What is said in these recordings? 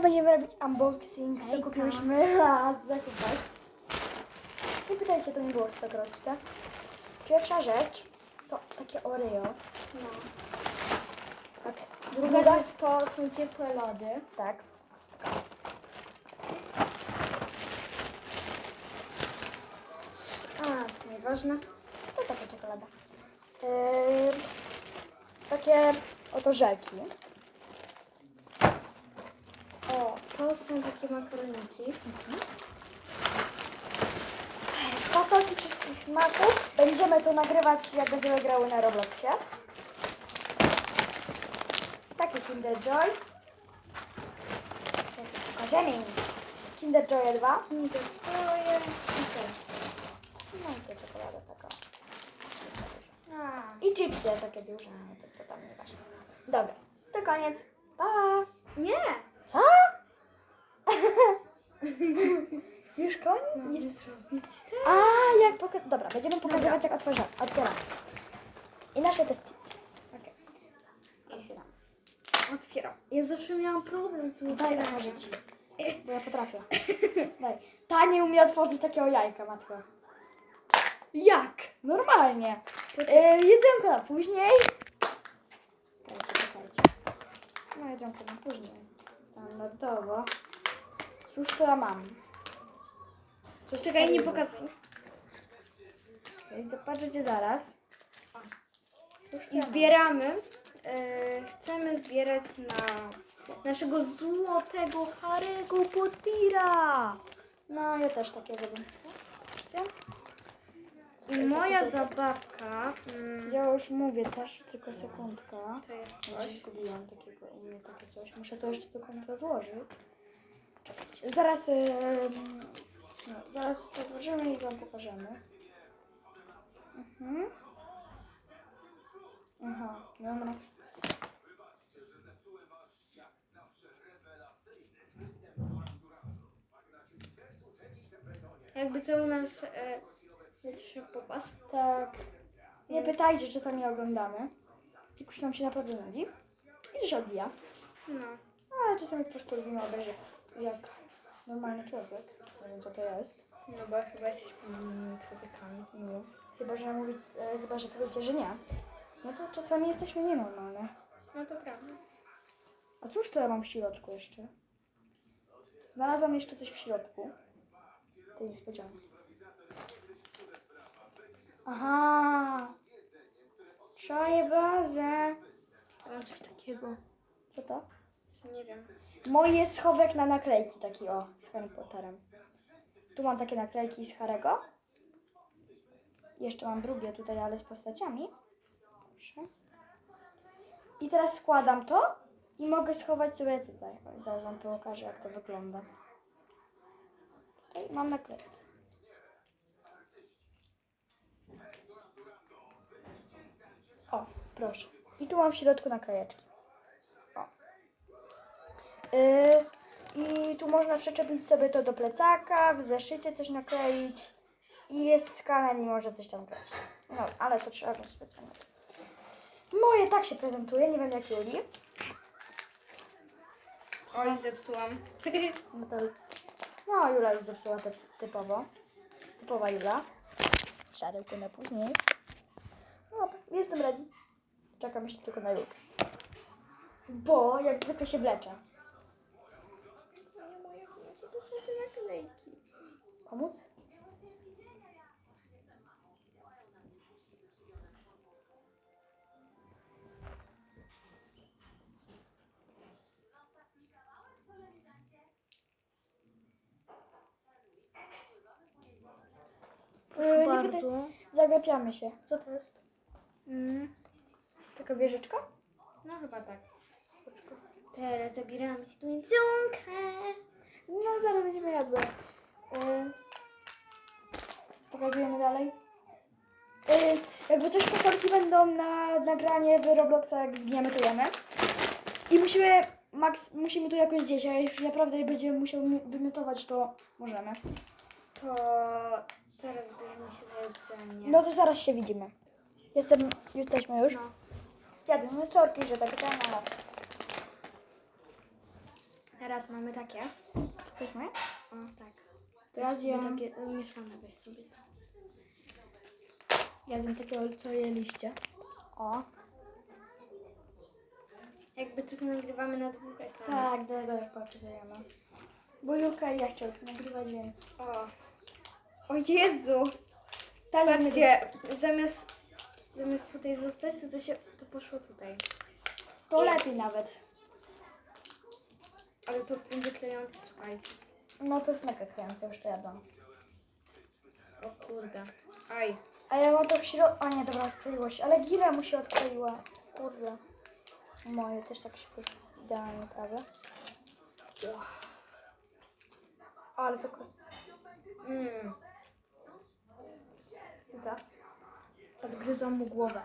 będziemy robić unboxing, co Hejka. kupiłyśmy na zakupach. Nie pytajcie, to nie było w Stokrotce. Pierwsza rzecz to takie Oreo. No. Tak. Druga rzecz to są ciepłe lody. Tak. A, to nieważne. To taka czekolada. Yy, takie oto żelki. O, to są takie makaroniki. Fasolki wszystkich smaków. Będziemy to nagrywać, jak będziemy grały na Robloxie. Takie Kinder Joy. Im. Kinder Joy 2. Kinder Joye i też. No i to czekolada taka. A, I chipsy takie duże, ale to, to tam nie ważne. Dobra, to koniec. Pa! nie! Co? Już koniec? Mamy zrobić te. A, jak poka- Dobra, będziemy pokazywać jak otworza- otwieramy. I nasze testy. Okej. Otwieram. Otwieram. Ja zawsze miałam problem z tym Daj otwieraniem. otworzyć. Bo ja potrafię. Daj. Ta nie umie otworzyć takiego jajka, matko. Jak? Normalnie. E, jedzonko na później. Czekajcie, czekajcie. No jedzonko na później. Standardowo. Cóż to ja mam? Coś Czekaj, nie pokazuj. Zobaczycie zaraz. I zbieramy. E, chcemy zbierać na naszego złotego Harry'ego Pottera. No, ja też takiego bym chciała. I moja zabawka mm, Ja już mówię też, tylko sekundka. to jest Gdzieś coś. zgubiłam takiego, u mnie takie coś. Muszę to jeszcze do końca złożyć. Zaraz, ym, no, zaraz to złożymy i Wam pokażemy. Mhm. Aha, dobra. Jakby co u nas e, jest jeszcze popas. Tak. Nie pytajcie, czy to nie oglądamy. Tylko nam się naprawdę nudzi. I się odbija. No. Ale czasami po prostu lubimy obejrzeć jak normalny człowiek. Nie wiem co to jest. No bo chyba jesteś pewnymi człowiekami. Nie. Chyba, że mówić, e, chyba, że powiecie, że nie. No to czasami jesteśmy nienormalne. No to prawda. A cóż tu ja mam w środku jeszcze? Znalazłam jeszcze coś w środku. Tej niespodzianki. Aha! Czaję bazę. Mam coś takiego. Co to? Nie wiem. Moje schowek na naklejki, taki o, z Harry Potterem. Tu mam takie naklejki z Harego. Jeszcze mam drugie tutaj, ale z postaciami. Proszę. I teraz składam to i mogę schować sobie tutaj. Zaraz wam pokażę, jak to wygląda. Tutaj mam naklejki. O, proszę. I tu mam w środku naklejeczki. Yy, I tu można przyczepić sobie to do plecaka, w zeszycie coś nakleić i jest skaner i może coś tam grać. No, ale to trzeba mieć specjalnie. Moje tak się prezentuje, nie wiem jak Juli. Oj, zepsułam. No, to, no Jula już zepsuła te, typowo. Typowa Jula. Szarełkę na później. No, jestem ready. Czekam jeszcze tylko na Julkę. Bo jak zwykle się wleczę. To są te naklejki. Pomóc? Proszę nie bardzo. Zagapiamy się. Co to jest? Mm. Taka wieżyczka? No chyba tak. Teraz zabieramy się tu jedzonkę. No, zaraz będziemy jadły. Yy, pokazujemy dalej. Yy, jakby coś fasolki będą na nagranie w Robloxa, jak zginiemy, to jemy. I musimy, Max, musimy to jakoś zjeść, a jeśli naprawdę będziemy musiał mi- wymiotować, to możemy. To teraz bierzemy się za jedzenie. No to zaraz się widzimy. Jestem, jesteśmy już. No. Zjadłem sorki, że tak ten, ale Teraz mamy takie. To moje? O, tak. Teraz ja, takie y, mieszane, weź sobie to. ja zjem takiego, co je liście. O. Jakby to nagrywamy na dwóch ekranach. Tak, dlatego jak pokazujemy. Bo Julka i ja chciał to nagrywać, więc... O. O Jezu! Tak, Patrzcie, zamiast, zamiast tutaj zostać, to, to się to poszło tutaj. To lepiej nawet. Ale to będzie klejące, słuchajcie. No to jest mega kręcę, już to jadłam. O kurde. Aj. A ja mam to w środku... O nie, dobra, odkleiło się. Ale gira mu się odkleiła. Kurde. Moje też tak się idealnie prawie. Ale to... ko- Mm. Za. Odgryzłam mu głowę.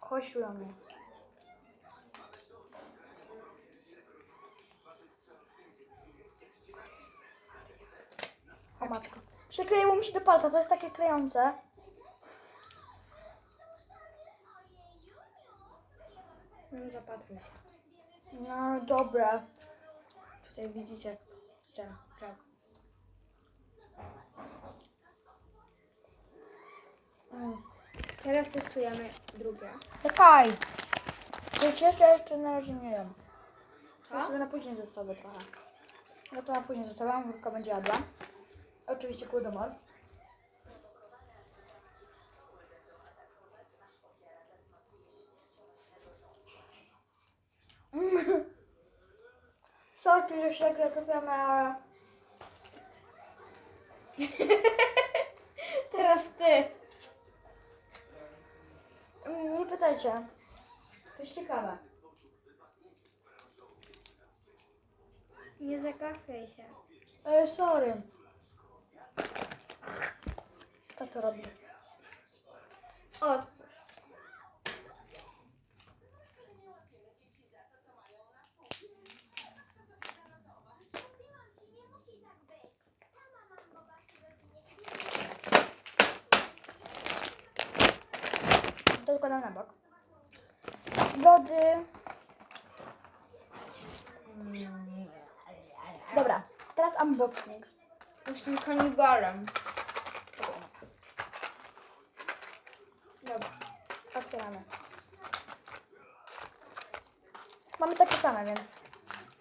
Chodź do mnie. O matko. Przykleiło mi się do palca, to jest takie klejące. No, zapatruj się. No dobra. Tutaj widzicie ten krab. Mm. Teraz testujemy drugie. Czekaj. Coś jeszcze, jeszcze na razie nie wiem. Ja Co? sobie na później zostawię trochę. Ja to na później zostawiam, Wórka będzie jadła. Oczywiście głodomor. Sorki, że się tak ale... Teraz ty. Mm, Nie pytajcie. To jest ciekawe. Nie zagapiaj się. Ale sorry. To robi? Otwórz. To dokładam na bok. Lody. Dobra, teraz unboxing. Jestem kanibalem. Dobra, otwieramy. Mamy takie same, więc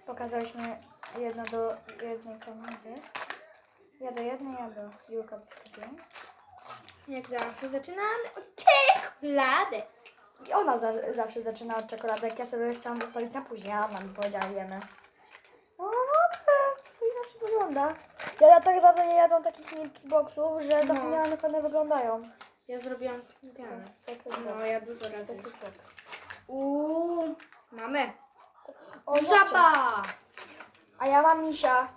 pokazałyśmy jedno do jednej kamery. Ja do jednej, ja do Julka drugiej. Jak zawsze zaczynamy od czekolady. I ona za, zawsze zaczyna od czekoladek. Ja sobie chciałam zostawić na później, a ona mi powiedziała jemy. O, no tak, to inaczej wygląda. Ja tak dawno nie jadłam takich milki boxów, że No. zapomniałam jak one wyglądają. Ja zrobiłam ten. No, box. ja dużo razy box. Uuu, mamy. O. Żaba! A ja mam misia.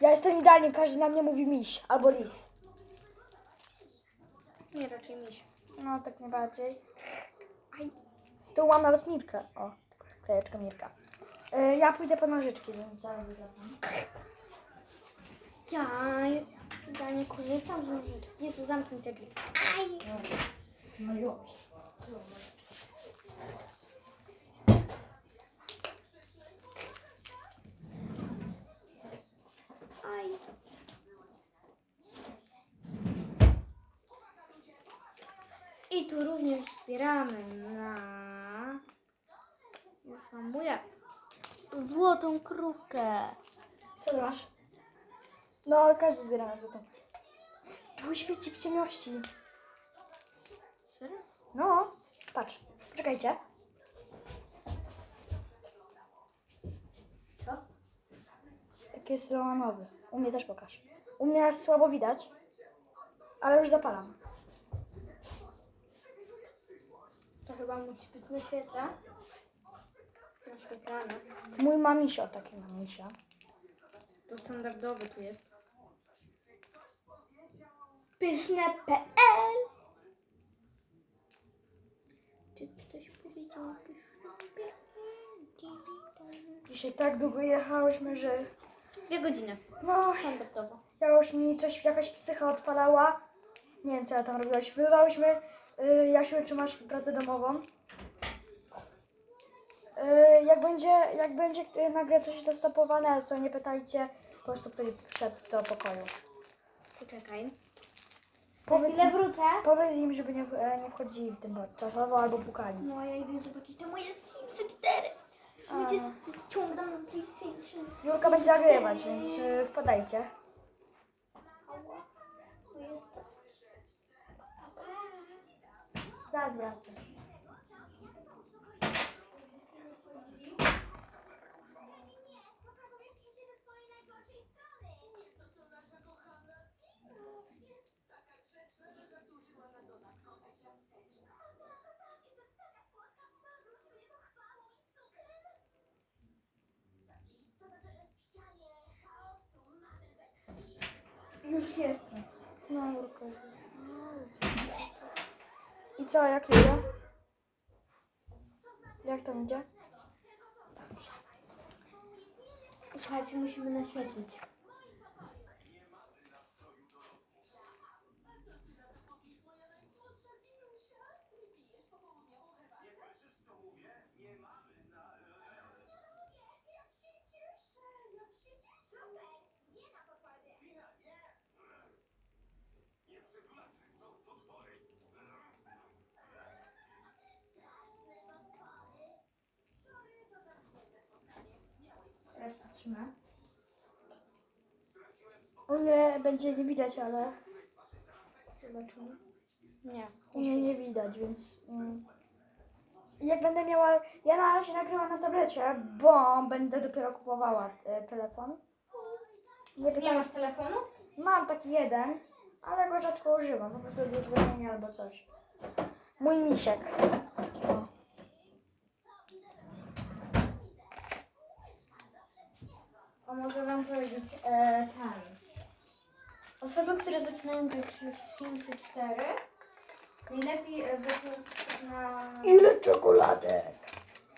Ja jestem idealnie, każdy na mnie mówi miś albo lis. Nie, raczej miś. No, tak najbardziej. Aj. Z tyłu mam nawet Mirkę. O, klejeczka Mirka. Y, ja pójdę po nożyczki, więc zaraz wracam. Ja, ja nie korzystam z nożyczek. Jezu, zamknij te drzwi. Aj! No już. Tu również zbieramy na... Już mam buję. Złotą krówkę. Co ty masz? No, każdy zbiera na złotą. Tu świeci w ciemności. Serio? No, patrz. Czekajcie. Co? Taki jest romanowy. U mnie też pokaż. U mnie jest słabo widać, ale już zapalam. To chyba musi być na świetle. Naświetlane. Mój mamisio taki mamisia. To standardowy tu jest. Pyszne.pl Czy ktoś powiedział pyszne.pl? Dzisiaj tak długo jechałyśmy, że Dwie godziny. no, Standardowo. ja już mi coś, jakaś psycha odpalała. Nie wiem, co ja tam robiłaś. Bywałyśmy, y, Jasiu, czy masz pracę domową? Y, jak będzie, jak będzie y, nagle coś zastopowane, to nie pytajcie po prostu, kto wszedł do pokoju. Poczekaj. Za Powiedz chwilę im, wrócę. powiedz im, żeby nie, e, nie wchodzili w tym czasowo albo pukali. No, ja idę zobaczyć te moje Simsy 4. Słuchajcie, ściągam na PlayStation. Julka będzie nagrywać, więc y, wpadajcie. Ała. To jest to. Pa, wracam. Już jestem. No, Julka. Co, jak idzie? Jak tam idzie? Słuchajcie, musimy naświetlić. O nie, będzie nie widać, ale Zobaczymy. Nie. nie, nie widać, więc... Mm. Jak będę miała... Ja na razie nagrywam na tablecie, bo będę dopiero kupowała e, telefon. Nie Nie pytam, masz telefonu? Mam taki jeden, ale go rzadko używam, po prostu do dzwonienia albo coś. Mój misiek. Taki o. A mogę wam powiedzieć e, ten. Osoby, które zaczynają grać w Simsy 4, najlepiej e, zaczynać na... Ile czekoladek?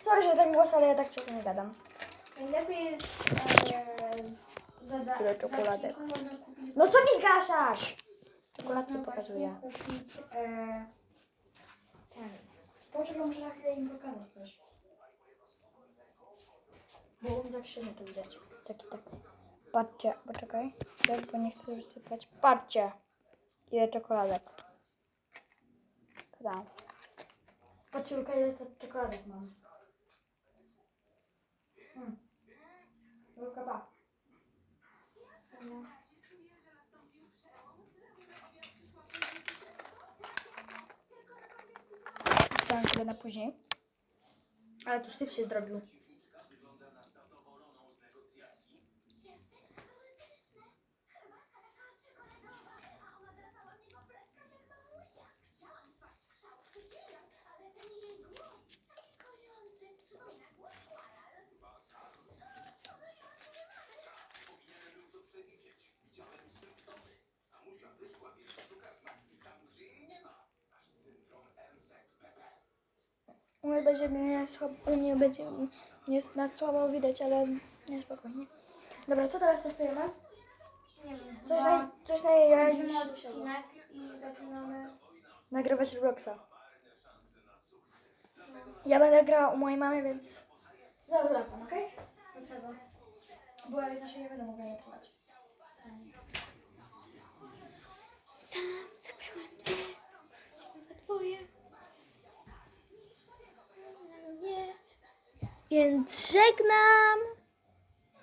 Sorry, że ten głos, ale ja tak często nie gadam. Najlepiej jest e, z- zada... Ile czekoladek? za kilku można kupić... No co mi zgaszasz? Czekoladki można pokazuję. właśnie kupić e, ten. Poczekaj, muszę na chwilę im pokazać coś. Bo mnie tak średnio to widać. Taki, tak. Patrzcie, poczekaj. Teraz, bo nie chcę wysypać. Patrzcie. Ile czekoladek. Tada. Patrzcie, Luka, ile czekoladek mam. Hmm. Luka, pa. Zostawiam sobie na później. Ale tu syp się zrobił. U mnie będzie mnie słabo, u mnie będzie mnie nas słabo widać, ale nie spokojnie. Dobra, co teraz testujemy? Nie wiem, Coś chyba na, coś kończymy dziś odcinek i zaczynamy... nagrywać Robloxa. Ja będę grała u mojej mamy, więc zaraz wracam, okej? Dlaczego? Bo ja inaczej nie będę mogła nagrywać. Sam zabrałam dwie, we dwoje. Nie. Więc żegnam.